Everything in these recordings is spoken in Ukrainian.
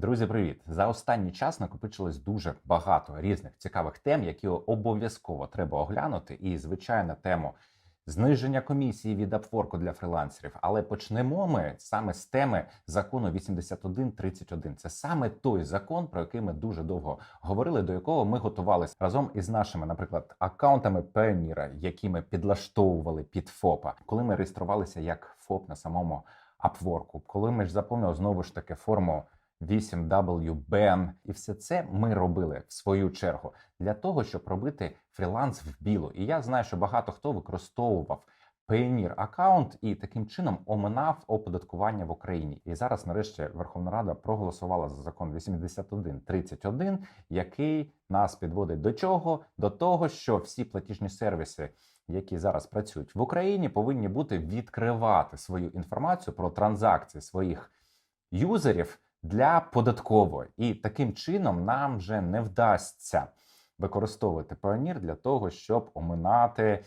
Друзі, привіт! За останній час накопичилось дуже багато різних цікавих тем, які обов'язково треба оглянути. І звичайно, тему зниження комісії від Upwork для фрилансерів. Але почнемо ми саме з теми закону 8131. Це саме той закон, про який ми дуже довго говорили, до якого ми готувалися разом із нашими, наприклад, аккаунтами Pioneer, які ми підлаштовували під ФОПа, коли ми реєструвалися як ФОП на самому Upwork, коли ми ж заповнили знову ж таки форму 8WBN. І все це ми робили в свою чергу для того, щоб робити фріланс в білу. І я знаю, що багато хто використовував Payoneer аккаунт і таким чином оминав оподаткування в Україні. І зараз, нарешті, Верховна Рада проголосувала за закон 8131, який нас підводить до чого? До того, що всі платіжні сервіси. Які зараз працюють в Україні, повинні бути відкривати свою інформацію про транзакції своїх юзерів для податкової, і таким чином нам вже не вдасться використовувати Payoneer для того, щоб оминати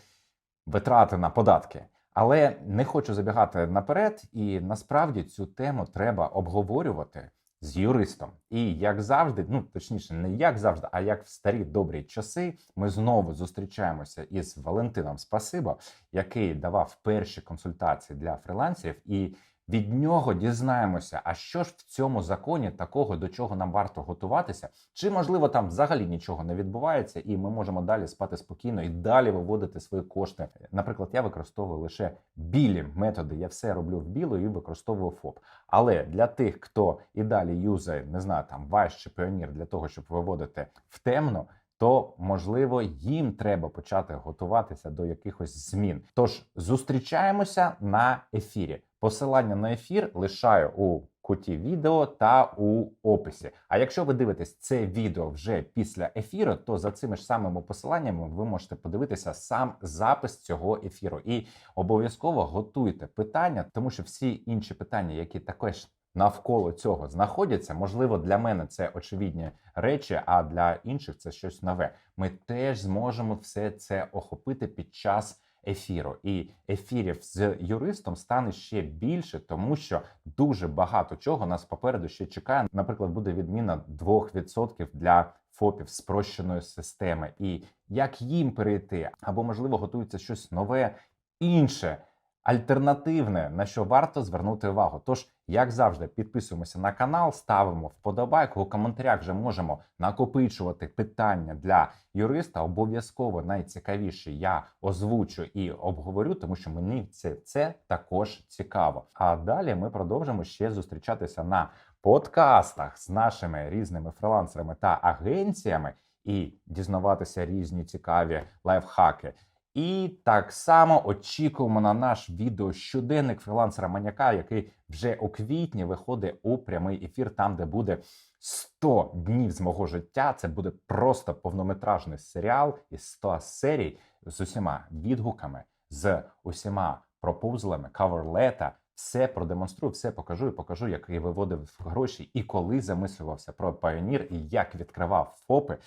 витрати на податки. Але не хочу забігати наперед, і насправді цю тему треба обговорювати з юристом. І як завжди, ну точніше, не як завжди, а як в старі добрі часи, ми знову зустрічаємося із Валентином Спасибо, який давав перші консультації для фрилансерів і від нього дізнаємося, а що ж в цьому законі такого, до чого нам варто готуватися, чи можливо там взагалі нічого не відбувається, і ми можемо далі спати спокійно і далі виводити свої кошти. Наприклад, я використовую лише білі методи. Я все роблю в білу і використовую ФОП. Але для тих, хто і далі юзає, не знаю, там Вайс чи Pioneer для того, щоб виводити в темно. То можливо їм треба почати готуватися до якихось змін. Тож зустрічаємося на ефірі. Посилання на ефір лишаю у куті відео та у описі. А якщо ви дивитесь це відео вже після ефіру, то за цими ж самими посиланнями ви можете подивитися сам запис цього ефіру. І обов'язково готуйте питання, тому що всі інші питання, які також навколо цього знаходяться, можливо, для мене це очевидні речі, а для інших це щось нове. Ми теж зможемо все це охопити під час ефіру. І ефірів з юристом стане ще більше, тому що дуже багато чого нас попереду ще чекає. Наприклад, буде відміна 2% для ФОПів спрощеної системи, і як їм перейти, або можливо готується щось нове інше. Альтернативне, на що варто звернути увагу. Тож, як завжди, підписуємося на канал, ставимо вподобайку. У коментарях вже можемо накопичувати питання для юриста. Обов'язково найцікавіше я озвучу і обговорю, тому що мені це, це також цікаво. А далі ми продовжимо ще зустрічатися на подкастах з нашими різними фрилансерами та агенціями і дізнаватися різні цікаві лайфхаки. І так само очікуємо на наш відео щоденник фрілансера маняка, який вже у квітні виходить у прямий ефір, там де буде 100 днів з мого життя. Це буде просто повнометражний серіал із 100 серій з усіма відгуками, з усіма пропузлами, каверлета. Все продемонструю, все покажу і покажу, як я виводив гроші і коли замислювався про Pioneer, і як відкривав ФОПи,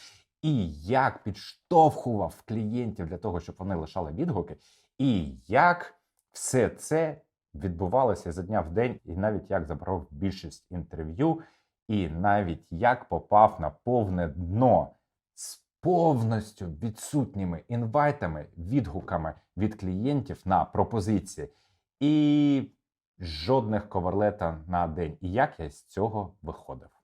і як підштовхував клієнтів для того, щоб вони лишали відгуки, і як все це відбувалося за дня в день, і навіть як забрав більшість інтерв'ю, і навіть як попав на повне дно з повністю відсутніми інвайтами, відгуками від клієнтів на пропозиції, і жодних коверлета на день. І як я з цього виходив.